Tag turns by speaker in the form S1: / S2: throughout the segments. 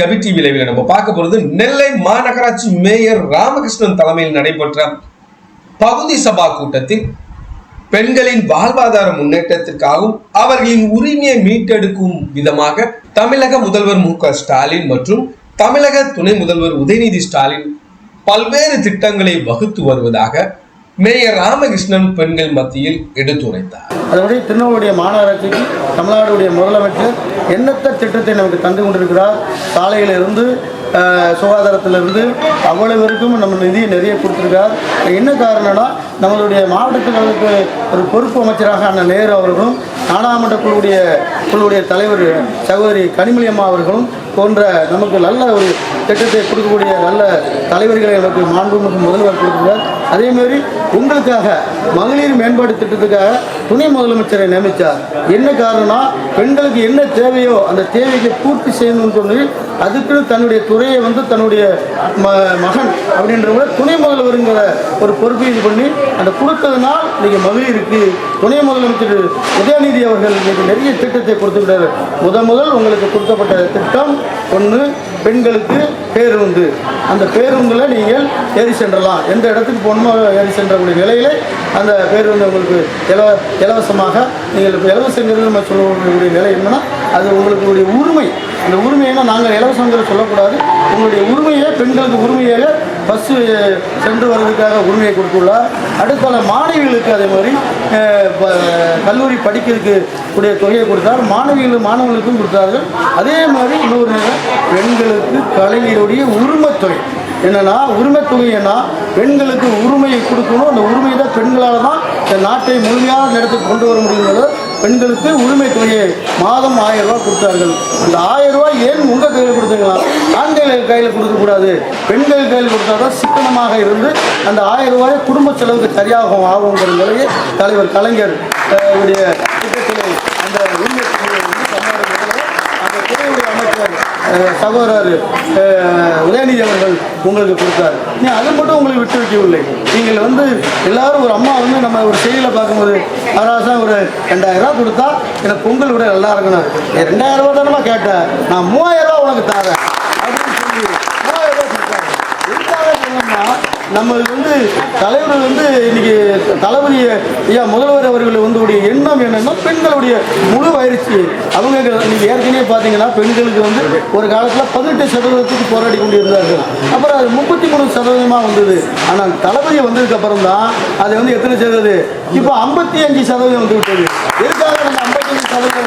S1: Republic TV லைவ்ல நம்ம பார்க்க போறது நெல்லை மாநகராட்சி மேயர் ராமகிருஷ்ணன் தலைமையில் நடைபெற்ற பகுதி சபா கூட்டத்தில் பெண்களின் வாழ்வாதார முன்னேற்றத்திற்காகவும் அவர்களின் உரிமையை மீட்டெடுக்கும் விதமாக தமிழக முதல்வர் மு ஸ்டாலின் மற்றும் தமிழக துணை முதல்வர் உதயநிதி ஸ்டாலின் பல்வேறு திட்டங்களை வகுத்து வருவதாக மேயர் ராமகிருஷ்ணன் பெண்கள் மத்தியில் எடுத்துரைத்தார்.
S2: அதனுடைய திருநெல்வேலிய மாநகராட்சிக்கு தமிழ்நாடுடைய முதலமைச்சர் எண்ணற்ற திட்டத்தை நமக்கு தந்து கொண்டிருக்கிறார். சாலையிலிருந்து சுகாதாரத்திலிருந்து அவ்வளவிற்கும் நம்ம நிதி நிறைய கொடுத்துருக்கார். என்ன காரணம்னா நம்மளுடைய மாவட்டத்துக்கு ஒரு பொறுப்பு அமைச்சராக அண்ணன் நேரு அவர்களும் நாடாளுமன்ற குழுவுடைய குழுவுடைய தலைவர் சகோதரி கனிமொழி அம்மா அவர்களும் போன்ற நமக்கு நல்ல ஒரு திட்டத்தை கொடுக்கக்கூடிய நல்ல தலைவர்களை நமக்கு மாண்புமிகு முதல்வர் கொடுக்கிறார் அதேமாரி உங்களுக்காக மகளிர் மேம்பாட்டு திட்டத்துக்காக துணை முதலமைச்சரை நியமித்தார். என்ன காரணம்னா பெண்களுக்கு என்ன தேவையோ அந்த தேவைக்கு பூர்த்தி செய்யணும்னு சொல்லி அதுக்குன்னு தன்னுடைய துறையை வந்து தன்னுடைய ம மகன் அப்படின்றவங்க துணை முதல்வருங்கிற ஒரு பொறுப்பை இது பண்ணி அந்த கொடுத்ததுனால் இன்றைக்கி மகளிருக்கு துணை முதலமைச்சர் உதயநிதி அவர்கள் இன்னைக்கு நிறைய திட்டத்தை கொடுத்துக்கிட்டார் முத முதல் உங்களுக்கு கொடுக்கப்பட்ட திட்டம் ஒன்று பெண்களுக்கு பேருந்து. அந்த பேருந்தில் நீங்கள் ஏறி சென்றலாம். எந்த இடத்துக்கு போகணுமோ ஏறி சென்றக்கூடிய நிலையிலே அந்த பேருந்து உங்களுக்கு இலவ இலவசமாக நீங்கள் இப்போ இலவசங்கிறது நம்ம சொல்லக்கூடிய நிலை என்னன்னா அது உங்களுக்கு உரிமை. அந்த உரிமையை நாங்கள் இலவசங்கிற சொல்லக்கூடாது. உங்களுடைய உரிமையை பெண்களுக்கு உரிமையாக பஸ்ஸு சென்று வர்றதுக்காக உரிமையை கொடுத்துள்ளார். அடுத்தால மாணவிகளுக்கு அதே மாதிரி கல்லூரி படிக்கிறதுக்கு கூடிய தொகையை கொடுத்தார். மாணவிகள் மாணவர்களுக்கும் கொடுத்தார்கள். அதே மாதிரி இன்னொரு நேரம் பெண்களுக்கு கலைஞருடைய உரிமைத்தொகை. என்னன்னா உரிமைத்தொகைன்னா பெண்களுக்கு உரிமையை கொடுக்கணும். அந்த உரிமை தான் பெண்களால் தான் இந்த நாட்டை முழுமையான நடத்தி கொண்டு வர முடியுங்கிறது. பெண்களுக்கு உரிமை தொகையை மாதம் ஆயிரம் ரூபாய் கொடுத்தார்கள். அந்த ஆயிரம் ரூபாய் ஏன் உங்கள் கையில் கொடுத்தீங்களா? ஆண்கள் கையில் கொடுக்கக்கூடாது. பெண்கள் கையில் கொடுத்தா தான் சிக்கனமாக இருந்து அந்த ஆயிரம் ரூபாயை குடும்ப செலவுக்கு சரியாகும் ஆகுங்கிற நிலையை தலைவர் கலைஞர் உடைய திட்டத்திலே அந்த உரிமை தொகையை வந்து தமிழ்நாடு முதல்வர் அந்த துறையுடைய அமைச்சர் அஹ், சகோதரர் உதயநிதி அவர்கள் உங்களுக்கு கொடுத்தார். நீ அதை மட்டும் உங்களுக்கு விட்டு வைக்கவில்லை. நீங்கள் வந்து எல்லாரும் ஒரு அம்மா வந்து நம்ம ஒரு செய்தியில் பார்க்கும்போது ஆராசம் ஒரு ரெண்டாயிரம் ரூபா கொடுத்தா எனக்கு பொங்கல் விட நல்லா இருக்கணும். ரெண்டாயிரம் ரூபா தானமா கேட்டேன். நான் மூவாயிரம் ரூபா உனக்கு தரேன் அப்படின்னு சொல்லி மூவாயிரம் ரூபா கொடுத்தாங்க எதுக்காக சொன்னோம்னா நம்ம வந்து தலைவர் வந்து இன்னைக்கு தளபதி ஐயா முதல்வர் அவர்கள் வந்து உடைய எண்ணம் என்னன்னா பெண்களுடைய முழு பயிற்சி. அவங்க நீங்கள் ஏற்கனவே பார்த்தீங்கன்னா பெண்களுக்கு வந்து ஒரு காலத்தில் பதினெட்டு சதவீதத்துக்கு போராடி கொண்டிருந்தார்கள். அப்புறம் அது முப்பத்தி மூணு சதவீதமாக வந்தது. ஆனால் தளபதி வந்ததுக்கு அப்புறம் தான் அது வந்து எத்தனை சதவீதம் இப்போ ஐம்பத்தி அஞ்சு சதவீதம் வந்து விட்டது. எதுக்காக நம்ம சதவீதம்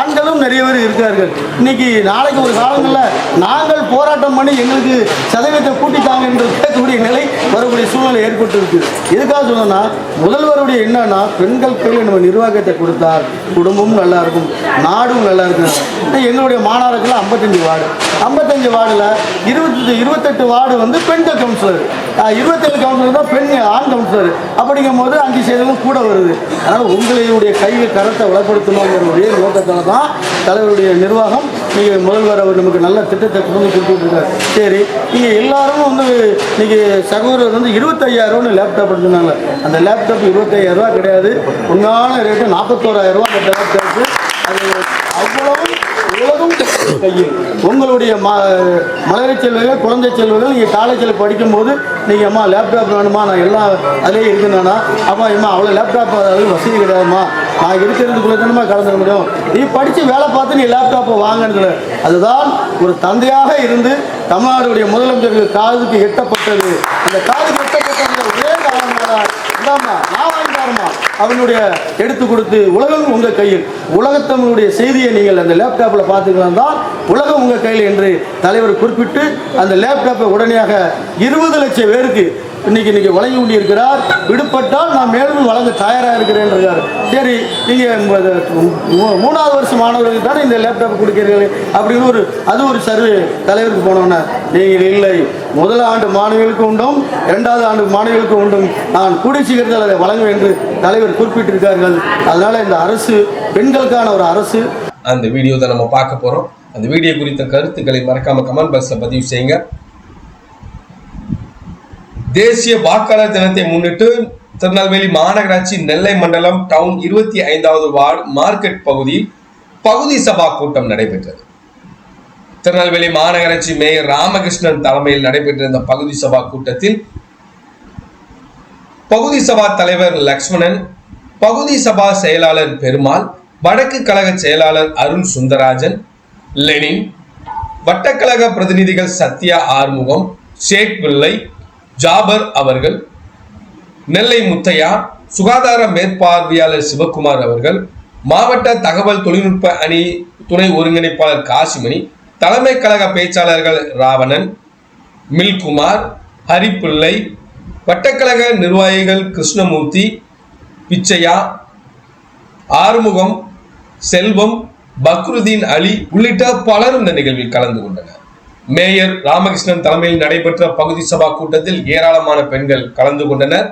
S2: ஆண்களும் நிறைய பேர் இருக்கார்கள். இன்னைக்கு நாளைக்கு ஒரு காலங்களில் நாங்கள் போராட்டம் பண்ணி எங்களுக்கு சதவீதத்தை கூட்டித்தாங்க என்று கேட்கக்கூடிய நிலை வரக்கூடிய சூழ்நிலை ஏற்பட்டு இருக்கு எதுக்காக சொல்லணும்னா முதல்வருடைய என்னன்னா பெண்கள் கையில் நம்ம நிர்வாகத்தை கொடுத்தார் குடும்பமும் நல்லா இருக்கும் நாடும் நல்லா இருக்கும். எங்களுடைய மாநகரத்தில் ஐம்பத்தஞ்சு வார்டு. ஐம்பத்தஞ்சு வார்டில் இருபத்தி இருபத்தெட்டு வார்டு வந்து பெண்கள் கவுன்சிலர். இருபத்தேழு கவுன்சிலர் தான் பெண் ஆண் கவுன்சிலர். அப்படிங்கும் போது அஞ்சு சதவீதம் கூட வருது. அதனால் உங்களுடைய கையில் கரத்தை வளப்படுத்தணுங்கிற ஒரே நோக்கத்தில் தான் தலைவருடைய நிர்வாகம் நீங்கள் முதல்வர் அவர் நமக்கு நல்ல திட்டத்தை கொண்டு கொடுத்துருக்காரு. சரி நீங்கள் எல்லாரும் வந்து இன்றைக்கி சகோதரர் வந்து இருபத்தையாயிரம்னு லேப்டாப் எடுத்துனாங்க அந்த லேப்டாப் இருபத்தையாயிரம் ரூபா கிடையாது. உண்மையான ரேட்டு நாற்பத்தோராயிரம் ரூபா அந்த லேப்டாப்பு அது அவ்வளவும் உலகம் கையில். உங்களுடைய ம மலரை செல்வர்கள் குழந்தை செல்வர்கள் நீங்கள் காலேஜில் படிக்கும்போது நீங்கள் அம்மா லேப்டாப் வேணுமா? நான் எல்லாம் அதிலே இருக்குன்னா அம்மா அம்மா அவ்வளோ லேப்டாப் அளவு வசதி கிடையாதும்மா நான் இருக்கிறதுக்குள்ளே தானே கலந்துக்க முடியும். நீ படித்து வேலை பார்த்து நீ லேப்டாப்பை வாங்கினது அதுதான் ஒரு தந்தையாக இருந்து தமிழ்நாடுடைய முதலமைச்சருக்கு காதுக்கு எட்டப்பட்டது. அந்த காதுக்கு எட்டப்பட்டது ஒரே காரணம் இந்தாம்மா நான் அவனுடைய எடுத்து கொடுத்து உலகம் உங்கள் கையில். உலகத்தமிழுடைய செய்தியை நீங்கள் அந்த லேப்டாப்பில் பார்த்துக்கலாம் தான் உலகம் உங்கள் கையில் என்று தலைவர் குறிப்பிட்டு அந்த லேப்டாப்பை உடனடியாக இருபது லட்சம் பேருக்கு இன்னைக்கு இன்னைக்கு வழங்கி கொண்டிருக்கிறார். விடுபட்டால் நான் மேலும் வழங்க தயாராக இருக்கிறேன் இருக்கார் சரி நீங்கள் மூணாவது வருஷம் மாணவர்களுக்கு தானே இந்த லேப்டாப் கொடுக்கிறீர்கள்? அப்படின்னு ஒரு அது ஒரு சர்வே தலைவருக்கு போனோன்னே நீங்கள் இல்லை. முதல் ஆண்டு மாணவிகளுக்கு உண்டும் இரண்டாவது ஆண்டு மாணவிகளுக்கு உண்டும். நான் கூடிய சீக்கிரத்தில் அதை வழங்குவேன் என்று தலைவர் குறிப்பிட்டிருக்கார்கள். அதனால் இந்த அரசு பெண்களுக்கான ஒரு அரசு.
S1: அந்த வீடியோ தான் நம்ம பார்க்க போகிறோம் அந்த வீடியோ குறித்த கருத்துக்களை மறக்காமல் கமெண்ட் பாக்ஸ்ல பதிவு செய்யுங்க. தேசிய வாக்காளர் தினத்தை முன்னிட்டு திருநெல்வேலி மாநகராட்சி நெல்லை மண்டலம் டவுன் இருபத்தி ஐந்தாவது வார்டு மார்க்கெட் பகுதியில் பகுதி சபா கூட்டம் நடைபெற்றது. திருநெல்வேலி மாநகராட்சி மேயர் ராமகிருஷ்ணன் தலைமையில் நடைபெற்ற இந்த பகுதி சபா கூட்டத்தில் பகுதி சபா தலைவர் லக்ஷ்மணன் பகுதி சபா செயலாளர் பெருமாள் வடக்கு கழக செயலாளர் அருண் சுந்தராஜன் லெனின் வட்டக்கழக பிரதிநிதிகள் சத்யா ஆறுமுகம் ஷேக் பிள்ளை ஜாபர் அவர்கள் நெல்லை முத்தையா சுகாதார மேற்பார்வையாளர் சிவக்குமார் அவர்கள் மாவட்ட தகவல் தொழில்நுட்ப அணி துணை ஒருங்கிணைப்பாளர் காசிமணி தலைமை கழக பேச்சாளர்கள் ராவணன் மில்குமார் ஹரிப்பிள்ளை வட்டக்கழக நிர்வாகிகள் கிருஷ்ணமூர்த்தி பிச்சையா ஆறுமுகம் செல்வம் பக்ருதீன் அலி உள்ளிட்ட பலரும் இந்த நிகழ்வில் கலந்து கொண்டனர். மேயர் ராமகிருஷ்ணன் தலைமையில் நடைபெற்ற பகுதி சபா கூட்டத்தில் ஏராளமான பெண்கள் கலந்து கொண்டனர்.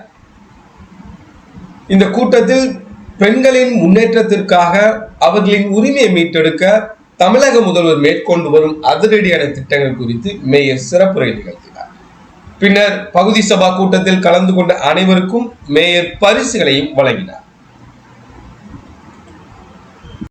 S1: இந்த கூட்டத்தில் பெண்களின் முன்னேற்றத்திற்காக அவர்களின் உரிமையை மீட்டெடுக்க தமிழக முதல்வர் மேற்கொண்டு வரும் அதிரடியான திட்டங்கள் குறித்து மேயர் சிறப்புரை நிகழ்த்தினார். பின்னர் பகுதி சபா கூட்டத்தில் கலந்து கொண்ட அனைவருக்கும் மேயர் பரிசுகளையும் வழங்கினார்.